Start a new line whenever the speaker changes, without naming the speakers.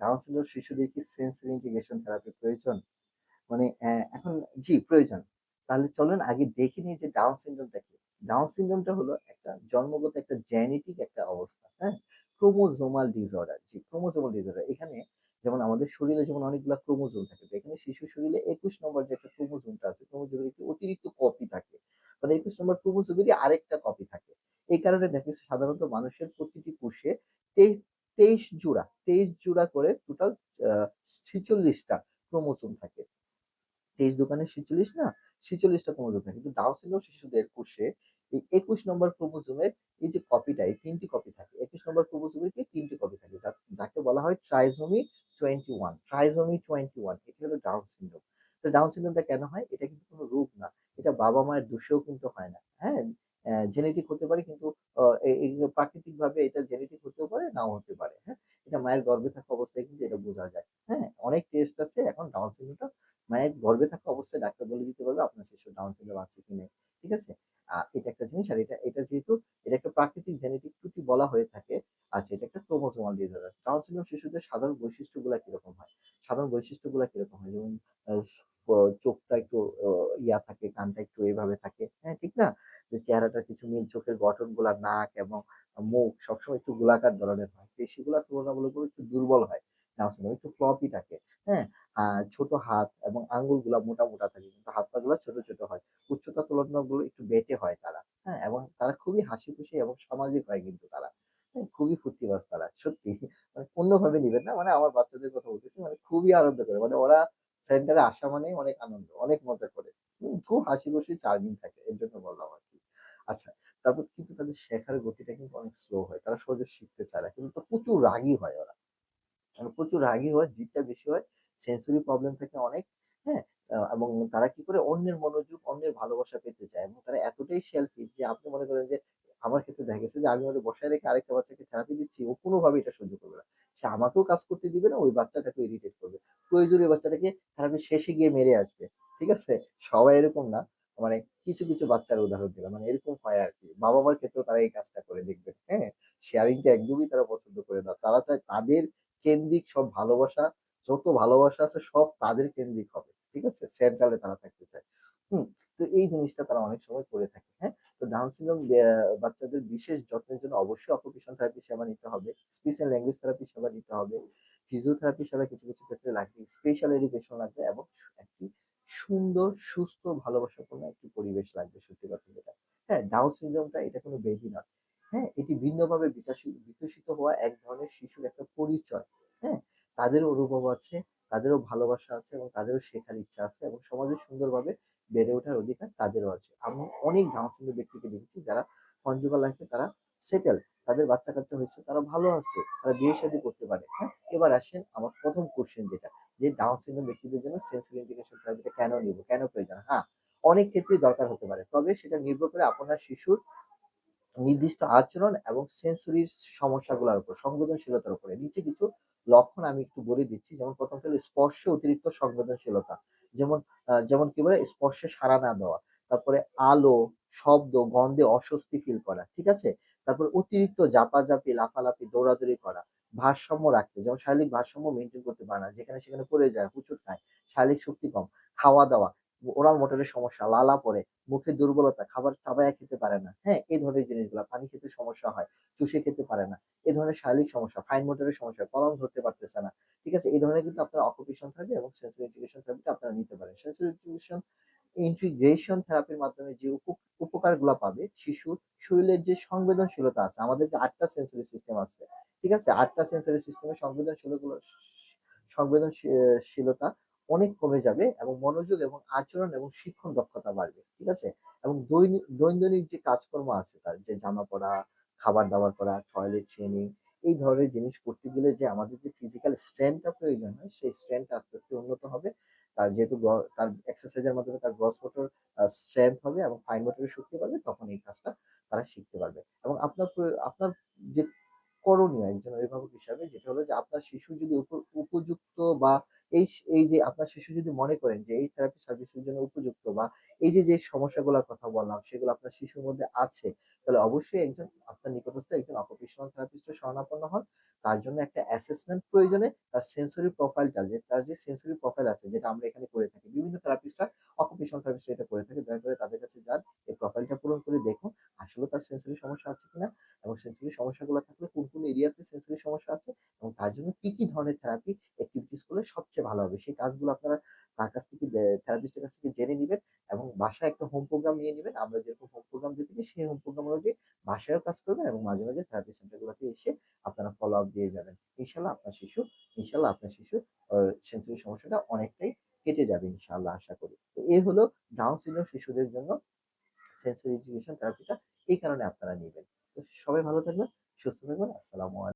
Down syndrome শিশুদের কি sensory integration therapy প্রয়োজন? মানে এখন জি, প্রয়োজন। তাহলে চলুন আগে দেখে নিই যে ডাউন সিনড্রোমটা কি? ডাউন সিনড্রোমটা হলো একটা জন্মগত একটা জেনেটিক একটা অবস্থা, হ্যাঁ? ক্রোমোজোমাল ডিসঅর্ডার জি, ক্রোমোজোমাল ডিসঅর্ডার। এখানে যেমন আমাদের শরীরে যেমন অনেকগুলো ক্রোমোজোম থাকে। এখানে শিশুর শরীরে ২১ নম্বর যে একটা ক্রোমোজোমটা আছে, ক্রোমোজোমের একটি অতিরিক্ত কপি থাকে। মানে ২১ নম্বর ক্রোমোজোমেরই আরেকটা কপি থাকে। এই কারণে দেখা সাধারণত মানুষের প্রতিটি কোষে তেই ২৩ জোড়া ২৩ জোড়া করে টোটাল আ ৪৬ টা ক্রোমোজোম থাকে। ২৩ দোকানে ৪৬ না? ৪৬ টা ক্রোমোজোম থাকে। কিন্তু ডাউন সিনড্রোম শিশুদের কোষে এই ২১ নম্বর ক্রোমোজোমের এই যে কপিটা, এই ৩ টি কপি থাকে। ২১ নম্বর ক্রোমোজোমের কি তিনটি কপি থাকে। যাকে বলা হয় ট্রাইজোমি 21 ট্রাইজোমি 21 এটি হলো ডাউন সিনড্রোম। তো ডাউন সিনড্রোমটা কেন হয়? এটা কিন্তু কোনো রোগ না। এটা বাবা-মায়ের দোষেও কিন্তু হয় না। হ্যাঁ? জেনেটিক হতে পারে কিন্তু এই প্রাকৃতিকভাবে এটা জেনেটিক হতেও পারে, নাও হতে পারে। হ্যাঁ? এটা মায়ের গর্ভে থাকা অবস্থায় কিন্তু এটা বোঝা যায়। হ্যাঁ? অনেক টেস্ট আছে এখন ডাউন সিনড্রোমটা মায়ের গর্ভে থাকা অবস্থায় ডাক্তার বলে দিতে পারবে আপনার শিশুর ডাউন সিনড্রোম আছে কি নেই। ঠিক আছে? আ এটা একটা জিনিস আর এটা এটা যেহেতু এটা একটা প্রাকৃতিক জেনেটিক ত্রুটি বলা হয়ে থাকে, আচ্ছা এটা একটা ক্রোমোজোমাল ডিসঅর্ডার। ডাউন সিনড্রোম শিশুদের সাধারণ বৈশিষ্ট্যগুলা কীরকম হয়? সাধারণ বৈশিষ্ট্যগুলা কীরকম হয়? যেমন চোখটা একটু ইয়া থাকে, কানটা একটু এভাবে থাকে। হ্যাঁ, ঠিক না? যে চেহারাটার কিছু মিল, চোখের গঠনগুলা নাক এবং মুখ সবসময় একটু গোলাকার ধরনের হয়। পেশিগুলা তুলনামূলকভাবে একটু দুর্বল হয় একটু ফ্লপি থাকে। হ্যাঁ? ছোট হাত এবং আঙ্গুলগুলা মোটা, মোটা থাকে। কিন্তু হাত-পা গুলা ছোট, ছোট হয়। উচ্চতা তুলনাগুলো একটু বেঁটে হয় তারা। হ্যাঁ? এবং তারা খুবই হাসিখুশি এবং সামাজিক হয় কিন্তু তারা। হ্যাঁ? খুবই ফুর্তিবাজ তারা। সত্যি। মানে অন্যভাবে নিবেন না। মানে আমার বাচ্চাদের কথা বলতেছি। মানে খুবই আনন্দ করে। মানে ওরা সেন্টারে আসা মানেই অনেক আনন্দ, অনেক মজা করে। খুব হাসিখুশি চার্মিং থাকে। এর জন্য বললাম আরকি। আচ্ছা, তারপর কিন্তু তাদের শেখার গতিটা কিন্তু অনেক স্লো হয়। তারা সহজে শিখতে চায় না। কিন্তু প্রচুর রাগী হয় ওরা। প্রচুর রাগী হয়, জিদটা বেশি হয়, সেনসরি প্রবলেম থাকে অনেক, হ্যাঁ? এবং তারা কি করে অন্যের মনোযোগ, অন্যের ভালোবাসা পেতে চায় এবং তারা এতটাই সেলফিশ যে আপনি মনে করেন যে আমার ক্ষেত্রে দেখা গেছে যে আমি ওরে বসায় রেখে আরেকটা বাচ্চাকে থেরাপি দিচ্ছি, ও কোনোভাবে এটা সহ্য করবে না। সে আমাকেও কাজ করতে দিবে না, ওই বাচ্চাটাকে ইরিটেট করবে। প্রয়োজনীয় বাচ্চাটাকে থেরাপি শেষে গিয়ে মেরে আসবে। ঠিক আছে? সবাই এরকম না। মানে কিছু, কিছু বাচ্চার উদাহরণ দিলাম। মানে এরকম হয় আরকি। বাবা-মার ক্ষেত্রেও তারা এই কাজটা করে দেখবেন, হ্যাঁ? শেয়ারিংটা একদমই তারা পছন্দ করে না। তারা চায় তাদের কেন্দ্রিক সব ভালোবাসা, যত ভালোবাসা আছে সব তাদের কেন্দ্রিক হবে। ঠিক আছে? সেন্ট্রাল তারা থাকতে চায়। হুম? তো এই জিনিসটা তারা অনেক সময় করে থাকে, হ্যাঁ? তো ডাউন সিনড্রোম বাচ্চাদের বিশেষ যত্নের জন্য অবশ্যই অকুপেশন থেরাপি সেবা নিতে হবে। স্পেশাল ল্যাঙ্গুয়েজ থেরাপি সেবা নিতে হবে। ফিজিওথেরাপি সেবা কিছু, কিছু ক্ষেত্রে লাগবে। স্পেশাল এডুকেশন লাগবে এবং একটি সুন্দর, সুস্থ, ভালোবাসাপূর্ণ একটি পরিবেশ লাগবে সত্যি কথা যেটা। হ্যাঁ? ডাউন সিনড্রোমটা এটা কোনো ব্যাধি নয়। হ্যাঁ? এটি ভিন্নভাবে বিকাশি বিকশিত হওয়া এক ধরনের শিশুর একটা পরিচয়। হ্যাঁ? তাদেরও অনুভব আছে, তাদেরও ভালোবাসা আছে এবং তাদেরও শেখার ইচ্ছা আছে এবং সমাজে সুন্দরভাবে বেড়ে ওঠার অধিকার তাদেরও আছে। আমি অনেক ডাউন সিনড্রোম ব্যক্তিকে দেখেছি যারা কনজুগাল লাইফে তারা সেটেল। তাদের বাচ্চা-কাচ্চা হয়েছে, তারা ভালো আছে। তারা বিয়ে-শাদী করতে পারে। হ্যাঁ? এবার আসেন আমার প্রথম কোশ্চেন যেটা, যে ডাউন সিনড্রোম ব্যক্তিদের জন্য সেন্সরি ইন্টিগ্রেশন থেরাপিটা কেন নিব? কেন প্রয়োজন? হ্যাঁ, অনেক ক্ষেত্রেই দরকার হতে পারে। তবে সেটা নির্ভর করে আপনার শিশুর নির্দিষ্ট আচরণ এবং সেন্সরির সমস্যাগুলোর উপর, সংবেদনশীলতার উপরে। নিচে কিছু লক্ষণ আমি একটু বলে দিচ্ছি। যেমন ১ম টা হলো স্পর্শে অতিরিক্ত সংবেদনশীলতা। যেমন যেমন কি বলে? স্পর্শে সাড়া না দেওয়া। তারপরে আলো, শব্দ, গন্ধে অস্বস্তি ফিল করা। ঠিক আছে? তারপর অতিরিক্ত ঝাপাঝাপি, লাফালাফি, দৌড়াদৌড়ি করা। ভারসাম্য রাখতে যেমন শারীরিক ভারসাম্য মেনটেন করতে পারে না। যেখানে সেখানে পড়ে যায়, হোঁচট খায়। শারীরিক শক্তি কম। খাওয়া-দাওয়া, ওরাল মোটরের সমস্যা, লালা পড়ে, মুখে দুর্বলতা, খাবার চাবায়া খেতে পারে না। হ্যাঁ? এই ধরনের জিনিসগুলা। পানি খেতে সমস্যা হয়, চুষে খেতে পারে না। এই ধরনের শারীরিক সমস্যা, ফাইন মোটরের সমস্যা, কলম ধরতে পারতেছে না। ঠিক আছে? এই ধরনের কিন্তু আপনার অকুপেশন থেরাপি এবং সেন্সরি ইন্টিগ্রেশন থেরাপিটা আপনারা নিতে পারেন। সেন্সরি ইন্টিগ্রেশন ইন্টিগ্রেশন থেরাপির মাধ্যমে যে উপ উপকারগুলা পাবে শিশুর শরীরের যে সংবেদনশীলতা আছে, আমাদের যে আটটা সেন্সরি সিস্টেম আছে। ঠিক আছে? আটটা সেন্সরি সিস্টেমের সংবেদনশীলগুলো সংবেদনশীলতা অনেক কমে যাবে এবং মনোযোগ এবং আচরণ এবং শিক্ষণ দক্ষতা বাড়বে। ঠিক আছে? এবং দৈনি দৈনন্দিন যে কাজকর্ম আছে তার যে জামা পড়া, খাবার-দাবার করা, টয়লেট ট্রেনিং এই ধরনের জিনিস করতে গেলে যে আমাদের যে ফিজিক্যাল স্ট্রেংথ টা প্রয়োজন হয়, সেই স্ট্রেংথ টা আস্তে, আস্তে উন্নত হবে। তার যেহেতু তার এক্সারসাইজের মাধ্যমে তার গ্রস মোটর স্ট্রেংথ হবে এবং ফাইন মোটরের শক্তি বাড়বে, তখন এই কাজটা তারা শিখতে পারবে। এবং আপনার আপনার যে করণীয় একজন অভিভাবক হিসাবে যেটা হলো যে আপনার শিশু যদি উপ উপযুক্ত বা এই এই যে আপনার শিশু যদি মনে করেন যে এই থেরাপি সার্ভিসের জন্য উপযুক্ত বা এই যে, যে সমস্যাগুলোর কথা বললাম সেগুলো আপনার শিশুর মধ্যে আছে, তাহলে অবশ্যই একজন আপনার নিকটস্থ একজন অকুপেশনাল থেরাপিস্ট এর শরণাপন্ন হন। তার জন্য একটা অ্যাসেসমেন্ট প্রয়োজনে তার সেন্সরি প্রোফাইলটা যে তার যে সেন্সরি প্রোফাইল আছে, যেটা আমরা এখানে করে থাকি, বিভিন্ন থেরাপিস্টরা অকুপেশনাল থেরাপিস্ট এটা করে থাকে, দয়া করে তাদের কাছে যান, এই প্রোফাইলটা পূরণ করে দেখুন, আসলে তার সেন্সরি সমস্যা আছে কিনা এবং সেন্সরি সমস্যাগুলো থাকলে কোন কোন এরিয়াতে সেন্সরি সমস্যা আছে এবং তার জন্য কি কি ধরনের থেরাপি অ্যাক্টিভিটিস করলে সবচেয়ে ভালো হবে, সেই কাজগুলো আপনারা তার কাছ থেকে থেরাপিস্টের কাছ থেকে জেনে নেবেন এবং বাসায় একটা হোম প্রোগ্রাম নিয়ে নিবেন। আমরা যেরকম হোম প্রোগ্রাম দিয়ে থাকি সেই হোম প্রোগ্রাম অনুযায়ী বাসায়ও কাজ করবেন এবং মাঝে মাঝে থেরাপি সেন্টারগুলোতে এসে আপনারা ফলো আপ দিয়ে যাবেন। ইনশাল্লাহ আপনার শিশু, ইনশাল্লাহ আপনার শিশু সেন্সরি সমস্যাটা অনেকটাই কেটে যাবে ইনশাআল্লাহ আশা করি। তো এই হলো ডাউন সিনড্রোম শিশুদের জন্য সেন্সরি এডুকেশন থেরাপিটা এই কারণে আপনারা নেবেন। তো সবাই ভালো থাকবেন, সুস্থ থাকবেন, আসসালামু আলাইকুম।